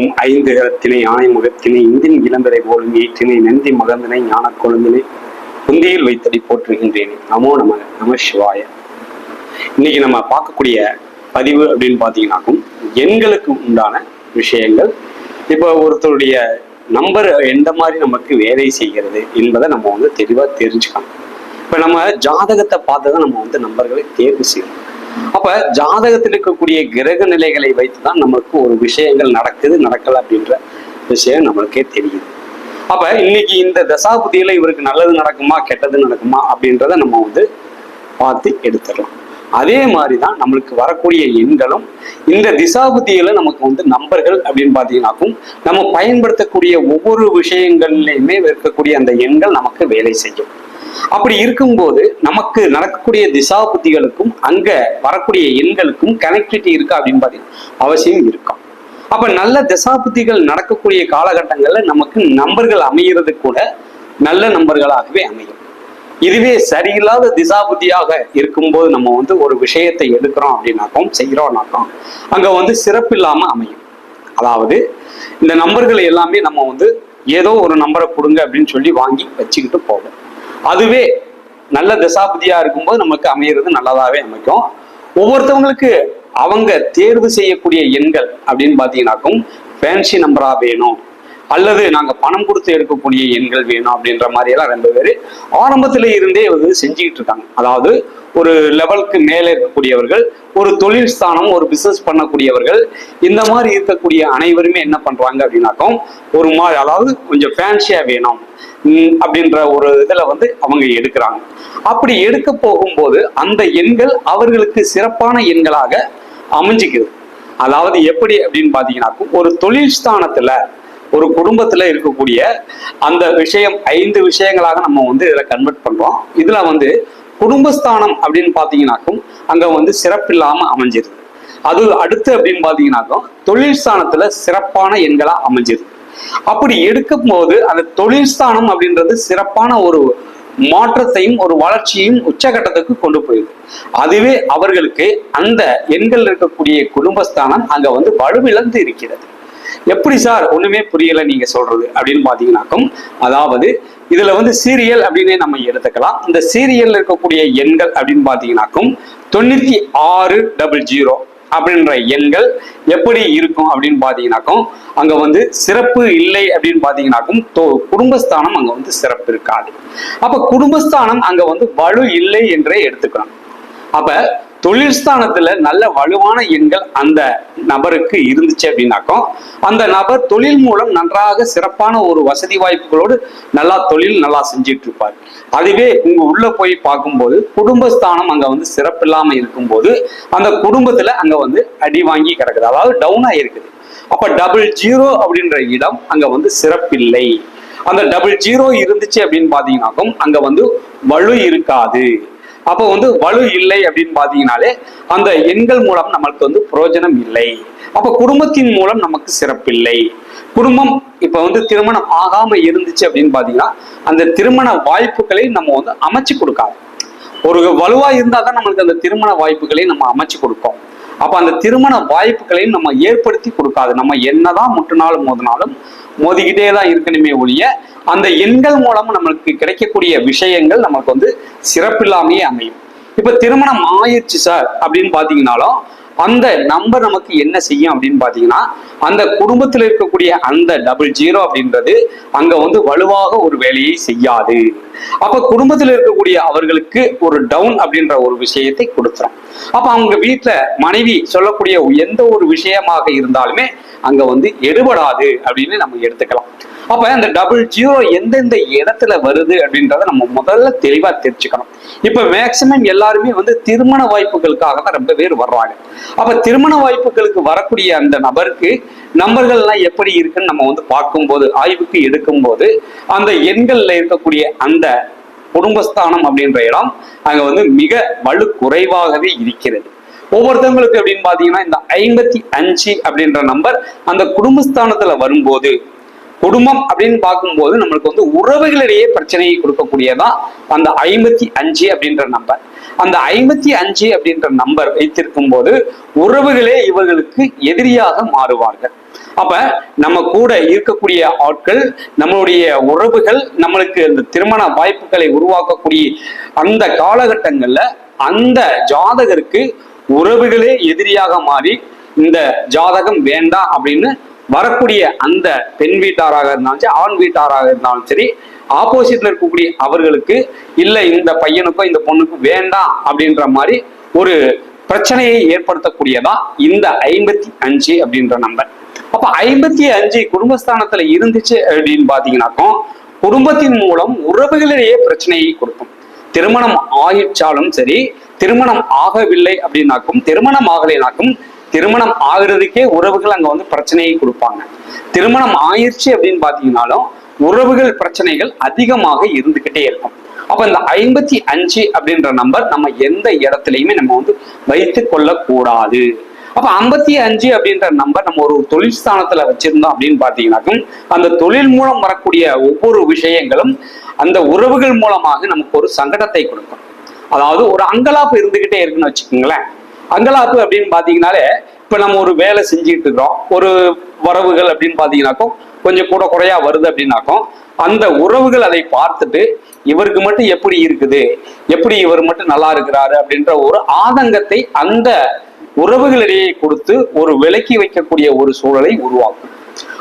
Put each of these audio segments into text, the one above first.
ஓம் ஐந்து கரத்தினை ஆணை முகத்தினை இந்தின் இளம்பரை போலும் ஏற்றினை நந்தி மகந்தனை ஞான கொழுந்தினை புந்தியில் வைத்தடி போற்றுகின்றேன். நமோ நம நம சிவாய. இன்னைக்கு நம்ம பார்க்கக்கூடிய பதிவு அப்படின்னு பார்த்தீங்கன்னாக்கும் எண்களுக்கு உண்டான விஷயங்கள். இப்போ ஒருத்தருடைய நம்பர் எந்த மாதிரி நமக்கு வேலை செய்கிறது என்பதை நம்ம வந்து தெளிவாக தெரிஞ்சுக்கணும். இப்போ நம்ம ஜாதகத்தை பார்த்து தான் நம்ம வந்து நம்பர்களை தேர்வு செய்யணும். அப்ப ஜாதகத்தில் இருக்கக்கூடிய கிரக நிலைகளை வைத்துதான் நமக்கு ஒரு விஷயங்கள் நடக்குது நடக்கல அப்படின்ற விஷயம் நம்மளுக்கே தெரியுது. அப்ப இன்னைக்கு இந்த தசாபுதியில இவருக்கு நல்லது நடக்குமா கெட்டது நடக்குமா அப்படின்றத நம்ம வந்து பார்த்து எடுத்துடலாம் அதே மாதிரி தான் நம்மளுக்கு வரக்கூடிய எண்களும் இந்த திசாபுத்தியில நமக்கு வந்து நம்பர்கள் அப்படின்னு பார்த்தீங்கன்னாக்கும் நம்ம பயன்படுத்தக்கூடிய ஒவ்வொரு விஷயங்கள்லையுமே இருக்கக்கூடிய அந்த எண்கள் நமக்கு வேலை செய்யும். அப்படி இருக்கும்போது நமக்கு நடக்கக்கூடிய திசா புத்திகளுக்கும் அங்க வரக்கூடிய எண்களுக்கும் கனெக்டிவிட்டி இருக்கா அப்படின்னு பார்த்தீங்கன்னா அவசியம் இருக்கும் அப்ப நல்ல திசா புத்திகள் நடக்கக்கூடிய காலகட்டங்கள்ல நமக்கு நம்பர்கள் அமைகிறது கூட நல்ல நம்பர்களாகவே அமையும். இதுவே சரியில்லாத திசா புத்தியாக இருக்கும்போது நம்ம வந்து ஒரு விஷயத்தை எடுக்கிறோம் அப்படின்னாக்கும் செய்கிறோம்னாக்கும் அங்க வந்து சிறப்பு இல்லாம அமையும். அதாவது இந்த நம்பர்கள் எல்லாமே நம்ம வந்து ஏதோ ஒரு நம்பரை கொடுங்க அப்படின்னு சொல்லி வாங்கி வச்சுக்கிட்டு போவோம். அதுவே நல்ல தசாபதியா இருக்கும்போது நமக்கு அமையிறது நல்லதாவே அமைக்கும். ஒவ்வொருத்தவங்களுக்கு அவங்க தேர்வு செய்யக்கூடிய எண்கள் அப்படின்னு பார்த்தீங்கன்னாக்கும் ஃபேன்சி நம்பரா வேணும். அல்லது நாங்கள் பணம் கொடுத்து எடுக்கக்கூடிய எண்கள் வேணும் அப்படின்ற மாதிரியெல்லாம் ரெண்டு பேர் ஆரம்பத்தில் இருந்தே வந்து செஞ்சுக்கிட்டு இருக்காங்க. அதாவது ஒரு லெவலுக்கு மேலே இருக்கக்கூடியவர்கள் ஒரு தொழில் ஸ்தானம் ஒரு பிசினஸ் பண்ணக்கூடியவர்கள் இந்த மாதிரி இருக்கக்கூடிய அனைவருமே என்ன பண்ணுறாங்க அப்படின்னாக்கும் ஒரு மாதிரி அதாவது கொஞ்சம் ஃபேன்சியாக வேணும் அப்படின்ற ஒரு இதில் வந்து அவங்க எடுக்கிறாங்க. அப்படி எடுக்க போகும்போது அந்த எண்கள் அவர்களுக்கு சிறப்பான எண்களாக அமைஞ்சிக்குது. அதாவது எப்படி அப்படின்னு பார்த்தீங்கன்னாக்கும் ஒரு தொழில் ஸ்தானத்தில் ஒரு குடும்பத்துல இருக்கக்கூடிய அந்த விஷயம் ஐந்து விஷயங்களாக நம்ம வந்து இதில் கன்வெர்ட் பண்றோம். இதுல வந்து குடும்பஸ்தானம் அப்படின்னு பார்த்தீங்கன்னாக்கும் அங்க வந்து சிறப்பில்லாம அமைஞ்சிருது. அது அடுத்து அப்படின்னு பார்த்தீங்கன்னாக்கும் தொழில் ஸ்தானத்துல சிறப்பான எண்களா அமைஞ்சிருது. அப்படி எடுக்கும் போது அந்த தொழில் ஸ்தானம் அப்படின்றது சிறப்பான ஒரு மாற்றத்தையும் ஒரு வளர்ச்சியும் உச்சகட்டத்துக்கு கொண்டு போயிடுது. அதுவே அவர்களுக்கு அந்த எண்கள் இருக்கக்கூடிய குடும்பஸ்தானம் அங்க வந்து வலுவிழந்து இருக்கிறது. எப்படி சார் ஒண்ணுமே புரியல நீங்க சொல்றது அப்படின்னு பாத்தீங்கன்னாக்கும் அதாவது இதுல வந்து சீரியல் அப்படின்னே நம்ம எடுத்துக்கலாம். இந்த சீரியல்ல இருக்கக்கூடிய எண்கள் அப்படின்னு பாத்தீங்கன்னாக்கும் தொண்ணூத்தி ஆறு டபுள் ஜீரோ அப்படின்ற எண்கள் எப்படி இருக்கும் அப்படின்னு பாத்தீங்கன்னாக்கும் அங்க வந்து சிறப்பு இல்லை அப்படின்னு பாத்தீங்கன்னாக்கும் குடும்பஸ்தானம் அங்க வந்து சிறப்பு இருக்காது. அப்ப குடும்பஸ்தானம் அங்க வந்து வலு இல்லை என்றே எடுத்துக்கணும். அப்ப தொழில்ஸ்தானத்துல நல்ல வலுவான எண்கள் அந்த நபருக்கு இருந்துச்சு அப்படின்னாக்கும் அந்த நபர் தொழில் மூலம் நன்றாக சிறப்பான ஒரு வசதி வாய்ப்புகளோடு நல்லா தொழில் நல்லா செஞ்சிட்டு இருப்பார் அதுவே உங்க உள்ள போய் பார்க்கும்போது குடும்பஸ்தானம் அங்க வந்து சிறப்பில்லாம இருக்கும்போது அந்த குடும்பத்துல அங்க வந்து அடி வாங்கி கிடக்குது. அதாவது டவுன் ஆயிருக்குது. அப்ப டபுள் ஜீரோ அப்படின்ற இடம் அங்க வந்து சிறப்பில்லை. அந்த டபுள் ஜீரோ இருந்துச்சு அப்படின்னு பாத்தீங்கன்னாக்கும் அங்க வந்து வலு இருக்காது. அப்போ வந்து வலு இல்லை அப்படின்னு பாத்தீங்கனாலே அந்த எண்கள் மூலம் நமக்கு வந்து பிரயோஜனம் இல்லை. அப்ப குடும்பத்தின் மூலம் நமக்கு சிறப்பில்லை. குடும்பம் இப்ப வந்து திருமணம் ஆகாம இருந்துச்சு அப்படின்னு பாத்தீங்கன்னா அந்த திருமண வாய்ப்புகளை நம்ம வந்து அமைச்சு கொடுக்காது. ஒரு வலுவா இருந்தாதான் நம்மளுக்கு அந்த திருமண வாய்ப்புகளை நம்ம அமைச்சு கொடுப்போம். அப்ப அந்த திருமண வாய்ப்புகளையும் நம்ம ஏற்படுத்தி கொடுக்காது. நம்ம என்னதான் முட்டினாலும் மோதினாலும் மோதிக்கிட்டே தான் இருக்கணுமே ஒழிய அந்த எண்கள் மூலம் நம்மளுக்கு கிடைக்கக்கூடிய விஷயங்கள் நமக்கு வந்து சிறப்பில்லாமையே அமையும். இப்ப திருமணம் ஆயிடுச்சு சார் அப்படின்னு பாத்தீங்கன்னாலும் அந்த நம்பர் நமக்கு என்ன செய்யும் அப்படின்னு பாத்தீங்கன்னா அந்த குடும்பத்தில் இருக்கக்கூடிய அந்த டபுள் ஜீரோ அப்படின்றது அங்க வந்து வலுவாக ஒரு வேலையை செய்யாது. அப்ப குடும்பத்தில் இருக்கக்கூடிய அவர்களுக்கு ஒரு டவுன் அப்படின்ற ஒரு விஷயத்தை கொடுத்துரும். அப்ப அவங்க வீட்டுல மனைவி சொல்லக்கூடிய எந்த ஒரு விஷயமாக இருந்தாலுமே அங்க வந்து எடுபடாது அப்படின்னு நம்ம எடுத்துக்கலாம். அப்ப அந்த டபுள் ஜீரோ எந்தெந்த இடத்துல வருது அப்படின்றத நம்ம முதல்ல தெளிவா தெரிஞ்சுக்கணும். இப்ப மேக்சிமம் எல்லாருமே வந்து திருமண வாய்ப்புகளுக்காக தான் ரொம்ப பேர் வர்றாங்க. அப்ப திருமண வாய்ப்புகளுக்கு வரக்கூடிய அந்த நபருக்கு நம்பர்கள்லாம் எப்படி இருக்குன்னு நம்ம வந்து பார்க்கும்போது ஆய்வுக்கு எடுக்கும்போது அந்த எண்கள்ல இருக்கக்கூடிய அந்த குடும்பஸ்தானம் அப்படின்ற இடம் அங்க வந்து மிக வலு குறைவாகவே இருக்கிறது. ஒவ்வொருத்தவங்களுக்கு அப்படின்னு பாத்தீங்கன்னா இந்த ஐம்பத்தி அஞ்சு அப்படின்ற நம்பர் அந்த குடும்பஸ்தானத்துல வரும்போது குடும்பம் அப்படின்னு பார்க்கும்போது நம்மளுக்கு வந்து உறவுகளிடையே பிரச்சனையை கொடுக்கக்கூடியதான் அந்த ஐம்பத்தி அஞ்சு அப்படின்ற நம்பர் அந்த ஐம்பத்தி அஞ்சு அப்படின்ற நம்பர் வைத்திருக்கும் போது உறவுகளே இவர்களுக்கு எதிரியாக மாறுவார்கள். அப்ப நம்ம கூட இருக்கக்கூடிய ஆட்கள் நம்மளுடைய உறவுகள் நம்மளுக்கு அந்த திருமண வாய்ப்புகளை உருவாக்கக்கூடிய அந்த காலகட்டங்கள்ல அந்த ஜாதகருக்கு உறவுகளே எதிரியாக மாறி இந்த ஜாதகம் வேண்டாம் அப்படின்னு வரக்கூடிய அந்த பெண் வீட்டாராக இருந்தாலும் சரி ஆண் வீட்டாராக இருந்தாலும் சரி ஆப்போசிட்ல இருக்கக்கூடிய அவர்களுக்கு இல்லை இந்த பையனுக்கும் இந்த பொண்ணுக்கும் வேண்டாம் அப்படின்ற மாதிரி ஒரு பிரச்சனையை ஏற்படுத்தக்கூடியதா இந்த ஐம்பத்தி அஞ்சு அப்படின்ற நம்பர் அப்ப ஐம்பத்தி அஞ்சு குடும்பஸ்தானத்துல இருந்துச்சு அப்படின்னு பாத்தீங்கன்னாக்கும் குடும்பத்தின் மூலம் உறவுகளிடையே பிரச்சனையை கொடுக்கும். திருமணம் ஆயிடுச்சாலும் சரி திருமணம் ஆகவில்லை அப்படின்னாக்கும் திருமணம் ஆகலைனாக்கும் திருமணம் ஆகுறதுக்கே உறவுகள் அங்க வந்து பிரச்சனையை கொடுப்பாங்க. திருமணம் ஆயிடுச்சு அப்படின்னு பாத்தீங்கன்னாலும் உறவுகள் பிரச்சனைகள் அதிகமாக இருந்துகிட்டே இருக்கும். அப்ப இந்த ஐம்பத்தி அஞ்சு அப்படின்ற நம்பர் நம்ம எந்த இடத்துலையுமே நம்ம வந்து வைத்து கொள்ளக்கூடாது. அப்ப ஐம்பத்தி அஞ்சு அப்படின்ற நம்பர் நம்ம ஒரு தொழில் ஸ்தானத்துல வச்சிருந்தோம் அப்படின்னு பாத்தீங்கன்னாக்கும் அந்த தொழில் மூலம் வரக்கூடிய ஒவ்வொரு விஷயங்களும் அந்த உறவுகள் மூலமாக நமக்கு ஒரு சங்கடத்தை கொடுக்கும். அதாவது ஒரு அங்கலாப்பு இருந்துகிட்டே இருக்குன்னு வச்சுக்கோங்களேன். அங்கலாப்பு அப்படின்னு பாத்தீங்கன்னாலே இப்ப நம்ம ஒரு வேலை செஞ்சுக்கிட்டு இருக்கிறோம். ஒரு வரவுகள் அப்படின்னு பாத்தீங்கன்னாக்கும் கொஞ்சம் கூட குறையா வருது அப்படின்னாக்கும் அந்த உறவுகள் அதை பார்த்துட்டு இவருக்கு மட்டும் எப்படி இருக்குது? எப்படி இவர் மட்டும் நல்லா இருக்கிறாரு அப்படின்ற ஒரு ஆதங்கத்தை அந்த உறவுகளிடையே கொடுத்து ஒரு விலக்கி வைக்கக்கூடிய ஒரு சூழலை உருவாக்கும்.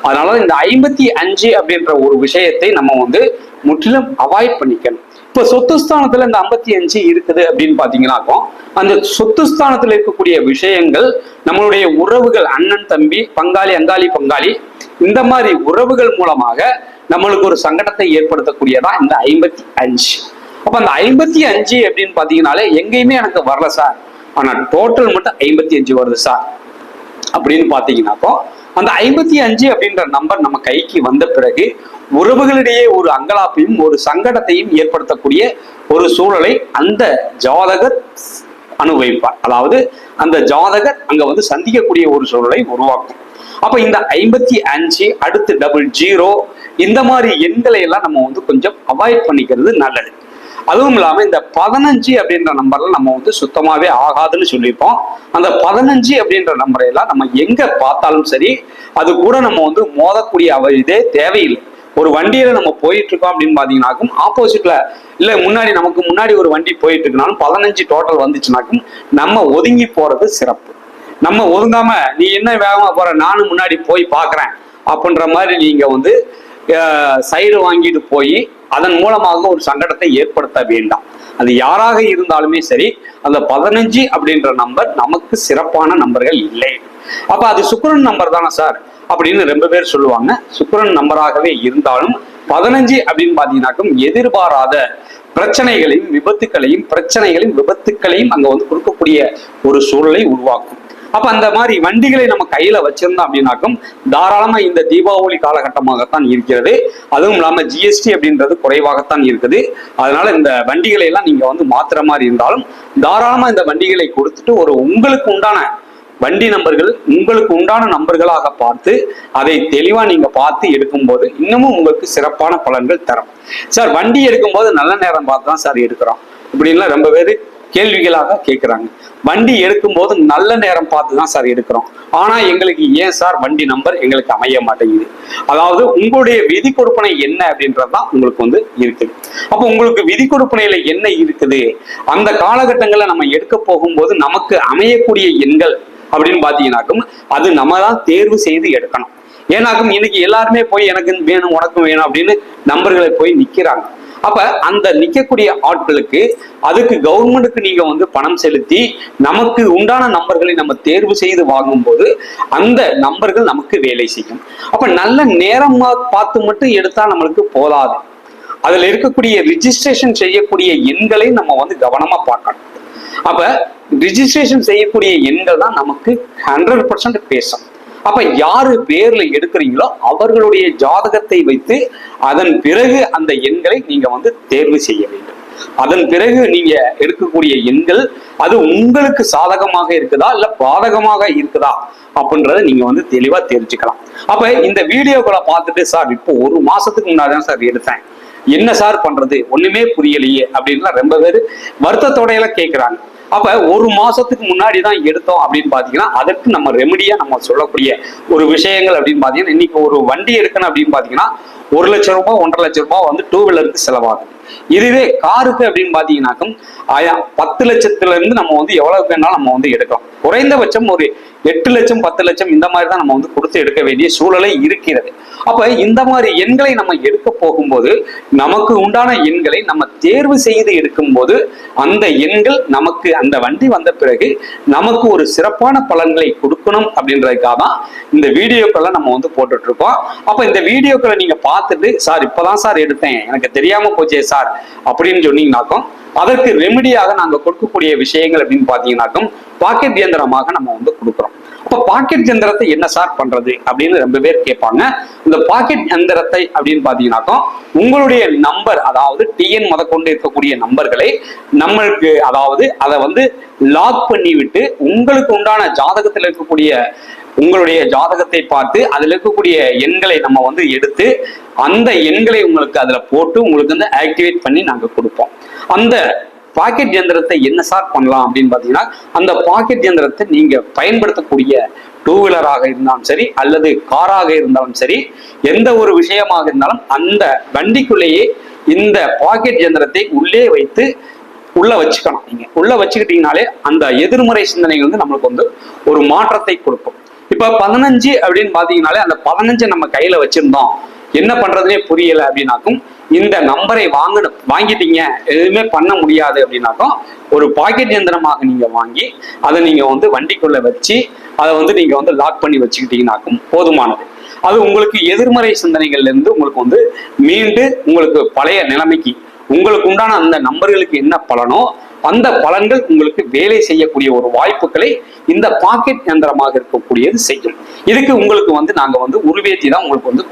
அதனால இந்த ஐம்பத்தி அஞ்சு அப்படின்ற ஒரு விஷயத்தை நம்ம வந்து முற்றிலும் அவாய்ட் பண்ணிக்கணும். இப்ப சொத்து ஸ்தானத்துல இந்த ஐம்பத்தி அஞ்சு இருக்குது அப்படின்னு பாத்தீங்கன்னாக்கும் அந்த சொத்து ஸ்தானத்துல இருக்கக்கூடிய விஷயங்கள் நம்மளுடைய உறவுகள் அண்ணன் தம்பி பங்காளி அங்காளி பங்காளி இந்த மாதிரி உறவுகள் மூலமாக நம்மளுக்கு ஒரு சங்கடத்தை ஏற்படுத்தக்கூடியதா இந்த ஐம்பத்தி அஞ்சு. அப்ப அந்த ஐம்பத்தி அஞ்சு அப்படின்னு பாத்தீங்கன்னாலே எங்கேயுமே எனக்கு வரல சார். ஆனா டோட்டல் மட்டும் ஐம்பத்தி அஞ்சு வருது சார் அப்படின்னு பாத்தீங்கன்னாக்கோ அந்த ஐம்பத்தி அஞ்சு அப்படின்ற நம்பர் நம்ம கைக்கு வந்த பிறகு உறவுகளிடையே ஒரு அங்கலாப்பையும் ஒரு சங்கடத்தையும் ஏற்படுத்தக்கூடிய ஒரு சூழலை அந்த ஜாதகர் அனுபவிப்பார். அதாவது அந்த ஜாதகர் அங்க வந்து சந்திக்கக்கூடிய ஒரு சூழலை உருவாக்கும். அப்ப இந்த ஐம்பத்தி அஞ்சு அடுத்து டபுள் ஜீரோ இந்த மாதிரி எண்களை எல்லாம் நம்ம வந்து கொஞ்சம் அவாய்ட் பண்ணிக்கிறது நல்லது. அதுவும் இல்லாமல் இந்த பதினஞ்சு அப்படின்ற நம்பர்ல நம்ம வந்து சுத்தமாகவே ஆகாதுன்னு சொல்லியிருப்போம். அந்த பதினஞ்சு அப்படின்ற நம்பரையெல்லாம் நம்ம எங்கே பார்த்தாலும் சரி அது கூட நம்ம வந்து மோதக்கூடிய இதே தேவையில்லை. ஒரு வண்டியில நம்ம போயிட்டு இருக்கோம் அப்படின்னு பாத்தீங்கன்னாக்கும் ஆப்போசிட்ல இல்ல முன்னாடி நமக்கு முன்னாடி ஒரு வண்டி போயிட்டு இருக்குனாலும் பதினஞ்சு டோட்டல் வந்துச்சுனாக்கும் நம்ம ஒதுங்கி போறது சிறப்பு. நம்ம ஒதுங்காம நீ என்ன வேகமா போற? நானும் முன்னாடி போய் பாக்குறேன். அப்படின்ற மாதிரி நீங்க வந்து சைடு வாங்கிட்டு போய் அதன் மூலமாக ஒரு சங்கடத்தை ஏற்படுத்த வேண்டாம். அது யாராக இருந்தாலுமே சரி அந்த பதினஞ்சு அப்படின்ற நம்பர் நமக்கு சிறப்பான நம்பர்கள் இல்லை. அப்ப அது சுக்கரன் நம்பர் தானே சார்? அப்படின்னு ரொம்ப பேர் சொல்லுவாங்க. சுக்கரன் நம்பராகவே இருந்தாலும் பதினஞ்சு அப்படின்னு பாத்தீங்கன்னாக்கும் எதிர்பாராத பிரச்சனைகளையும் விபத்துக்களையும் பிரச்சனைகளையும் விபத்துக்களையும் அங்க வந்து கொடுக்கக்கூடிய ஒரு சூழலை உருவாக்கும். அப்ப அந்த மாதிரி வண்டிகளை நம்ம கையில வச்சிருந்தோம் அப்படின்னாக்கும் தாராளமா இந்த தீபாவளி காலகட்டமாகத்தான் இருக்கிறது. அதுவும் இல்லாம ஜிஎஸ்டி அப்படின்றது குறைவாகத்தான் இருக்குது. அதனால இந்த வண்டிகளை எல்லாம் நீங்க வந்து மாத்துற மாதிரி இருந்தாலும் தாராளமா இந்த வண்டிகளை கொடுத்துட்டு ஒரு உங்களுக்கு உண்டான வண்டி நம்பர்கள் உங்களுக்கு உண்டான நம்பர்களாக பார்த்து அதை தெளிவா நீங்க பார்த்து எடுக்கும்போது இன்னமும் உங்களுக்கு சிறப்பான பலன்கள் தரும். சார் வண்டி எடுக்கும்போது நல்ல நேரம் பார்த்து தான் சார் எடுக்கிறோம். இப்படின்லாம் ரொம்ப பேர் கேள்விகளாக கேட்குறாங்க. வண்டி எடுக்கும்போது நல்ல நேரம் பார்த்து தான் சார் எடுக்கிறோம். ஆனா எங்களுக்கு ஏன் சார் வண்டி நம்பர் எங்களுக்கு அமைய மாட்டேங்குது? அதாவது உங்களுடைய விதி கொடுப்பனை என்ன அப்படின்றது தான் உங்களுக்கு வந்து இருக்குது அப்போ உங்களுக்கு விதி கொடுப்பனையில என்ன இருக்குது? அந்த காலகட்டங்களில் நம்ம எடுக்க போகும்போது நமக்கு அமையக்கூடிய எண்கள் அப்படின்னு பார்த்தீங்கன்னாக்கும் அது நம்ம தான் தேர்வு செய்து எடுக்கணும். ஏன்னாக்கும் இன்னைக்கு எல்லாருமே போய் எனக்கு வேணும் உனக்கும் வேணும் அப்படின்னு நம்பர்களை போய் நிக்கிறாங்க. அப்ப அந்த நிக்கக்கூடிய ஆட்களுக்கு அதுக்கு கவர்மெண்ட்டுக்கு நீங்க வந்து பணம் செலுத்தி நமக்கு உண்டான நம்பர்களை நம்ம தேர்வு செய்து வாங்கும்போது அந்த நம்பர்கள் நமக்கு வேலை செய்யும். அப்ப நல்ல நேரம் பார்த்து மட்டும் எடுத்தா நம்மளுக்கு போதாது. அதுல இருக்கக்கூடிய ரிஜிஸ்ட்ரேஷன் செய்யக்கூடிய எண்களை நம்ம வந்து கவனமா பார்க்கணும். அப்ப ரிஜிஸ்ட்ரேஷன் செய்யக்கூடிய எண்கள் தான் நமக்கு ஹண்ட்ரட் பர்சன்ட் பேசும் அப்ப யாரு பேர்ல எடுக்கிறீங்களோ அவர்களுடைய ஜாதகத்தை வைத்து அதன் பிறகு அந்த எண்களை நீங்க வந்து தேர்வு செய்ய வேண்டும். அதன் பிறகு நீங்க எடுக்கக்கூடிய எண்கள் அது உங்களுக்கு சாதகமாக இருக்குதா இல்ல பாதகமாக இருக்குதா அப்படின்றத நீங்க வந்து தெளிவா தெரிஞ்சுக்கலாம். அப்ப இந்த வீடியோக்களை பார்த்துட்டு சார் இப்போ ஒரு மாசத்துக்கு முன்னாடி தான் சார் எடுத்தேன். என்ன சார் பண்றது? ஒண்ணுமே புரியலையே அப்படின்லாம் ரொம்ப பேர் வருத்தத்தோட எல்லாம் கேட்கிறாங்க அப்ப ஒரு மாசத்துக்கு முன்னாடி தான் எடுத்தோம் அப்படின்னு பாத்தீங்கன்னா அதற்கு நம்ம ரெமடியா நம்ம சொல்லக்கூடிய ஒரு விஷயங்கள் அப்படின்னு பாத்தீங்கன்னா இன்னைக்கு ஒரு வண்டி எடுக்கணும் அப்படின்னு பாத்தீங்கன்னா ஒரு லட்சம் ரூபாய் ஒன்றரை லட்சம் ரூபாய் வந்து டூ வீலருக்கு செலவாகும் இதுவே காருக்கு அப்படின்னு பாத்தீங்கன்னாக்கா ஆயா பத்து லட்சத்துல இருந்து நம்ம வந்து எவ்வளவு வேணாலும் நம்ம வந்து எடுக்கலாம். குறைந்தபட்சம் ஒரு எட்டு லட்சம் பத்து லட்சம் இந்த மாதிரி தான் நம்ம வந்து கொடுத்து எடுக்க வேண்டிய சூழலை இருக்கிறது. அப்ப இந்த மாதிரி எண்களை நம்ம எடுக்க போகும்போது நமக்கு உண்டான எண்களை நம்ம தேர்வு செய்து எடுக்கும்போது அந்த எண்கள் நமக்கு அந்த வண்டி வந்த பிறகு நமக்கு ஒரு சிறப்பான பலன்களை கொடுக்கணும் அப்படின்றதுக்காக தான் இந்த வீடியோக்களை நம்ம வந்து போட்டுட்டு இருக்கோம் அப்ப இந்த வீடியோக்களை நீங்க பார்த்துட்டு சார் இப்போதான் சார் எடுத்தேன். எனக்கு தெரியாம போச்சே சார் அப்படின்னு சொன்னீங்கன்னாக்கும் அதற்கு ரெமிடியாக நாங்கள் கொடுக்கக்கூடிய விஷயங்கள் அப்படின்னு பார்த்தீங்கன்னாக்கும் பாக்கெட் இயந்திரமாக நம்ம வந்து கொடுக்குறோம். இப்போ பாக்கெட் எந்திரத்தை என்ன சார் பண்றது அப்படின்னு ரொம்ப பேர் கேட்பாங்க. இந்த பாக்கெட் எந்திரத்தை அப்படின்னு பாத்தீங்கன்னாக்கும் உங்களுடைய நம்பர் அதாவது டிஎன் முதற்கொண்டு இருக்கக்கூடிய நம்பர்களை நம்மளுக்கு அதாவது அதை வந்து லாக் பண்ணி விட்டு உங்களுக்கு உண்டான ஜாதகத்தில் இருக்கக்கூடிய உங்களுடைய ஜாதகத்தை பார்த்து அதில் இருக்கக்கூடிய எண்களை நம்ம வந்து எடுத்து அந்த எண்களை உங்களுக்கு அதில் போட்டு உங்களுக்கு வந்து ஆக்டிவேட் பண்ணி நாங்கள் கொடுப்போம். அந்த பாக்கெட் இயந்திரத்தை என்ன சார் பண்ணலாம் அப்படின்னு பார்த்தீங்கன்னா அந்த பாக்கெட் இயந்திரத்தை நீங்கள் பயன்படுத்தக்கூடிய டூ வீலராக இருந்தாலும் சரி அல்லது காராக இருந்தாலும் சரி எந்த ஒரு விஷயமாக இருந்தாலும் அந்த வண்டிக்குள்ளேயே இந்த பாக்கெட் இயந்திரத்தை உள்ளே வைத்து உள்ள வச்சுக்கணும் நீங்க. உள்ள வச்சுக்கிட்டீங்கனாலே அந்த எதிர்மறை சிந்தனை வந்து நம்மளுக்கு வந்து ஒரு மாற்றத்தை கொடுக்கும். இப்ப பதினஞ்சு அப்படின்னு பாத்தீங்கன்னாலே அந்த பதினஞ்சை நம்ம கையில வச்சிருந்தோம். என்ன பண்றதுனே புரியல அப்படின்னாக்கும் இந்த நம்பரை வாங்கணும் வாங்கிட்டீங்க எதுவுமே பண்ண முடியாது அப்படின்னாக்கும் ஒரு பாக்கெட் இயந்திரமாக நீங்க வாங்கி அதை நீங்க வந்து வண்டிக்குள்ள வச்சு அதை வந்து நீங்க வந்து லாக் பண்ணி வச்சுக்கிட்டீங்கன்னாக்கும் போதுமானது. அது உங்களுக்கு எதிர்மறை சிந்தனைகள்ல இருந்து உங்களுக்கு வந்து மீண்டு உங்களுக்கு பழைய நிலைமைக்கு உங்களுக்கு உண்டான அந்த நம்பர்களுக்கு என்ன பலனோ அந்த பலன்கள் உங்களுக்கு வேலை செய்யக்கூடிய ஒரு வாய்ப்புகளை இந்த பாக்கெட் யந்திரமாக இருக்கக்கூடியது செய்யும். இதுக்கு உங்களுக்கு வந்து நாங்க வந்து உருவேத்தி தான் உங்களுக்கு வந்து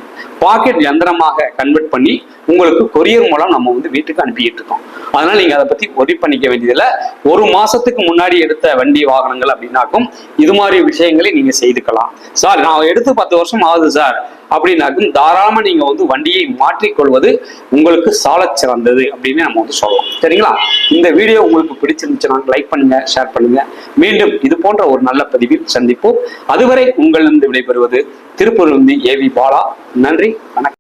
பாக்கெட் யந்திரமாக கன்வெர்ட் பண்ணி உங்களுக்கு கொரியர் மூலம் நம்ம வந்து வீட்டுக்கு அனுப்பிட்டு இருக்கோம். அதனால நீங்க அதை பத்தி ஒரி பண்ணிக்க வேண்டியதில்லை. ஒரு மாசத்துக்கு முன்னாடி எடுத்த வண்டி வாகனங்கள் அப்படின்னாக்கும் இது மாதிரி விஷயங்களை நீங்க செய்துக்கலாம். சார் நான் எடுத்து பத்து வருஷம் ஆகுது சார் அப்படின்னாக்கும் தாராளமா நீங்க வந்து வண்டியை மாற்றிக்கொள்வது உங்களுக்கு சால சிறந்தது அப்படின்னு நம்ம வந்து சொல்லலாம். சரிங்களா? இந்த வீடியோ உங்களுக்கு உங்களுக்கு பிடிச்சிருந்துச்சுன்னா லைக் பண்ணுங்க ஷேர் பண்ணுங்க. மீண்டும் இது போன்ற ஒரு நல்ல பதிவில் சந்திப்போம். அதுவரை உங்களிருந்து விடைபெறுவது திருப்பூரிலிருந்து வி பாலா. நன்றி வணக்கம்.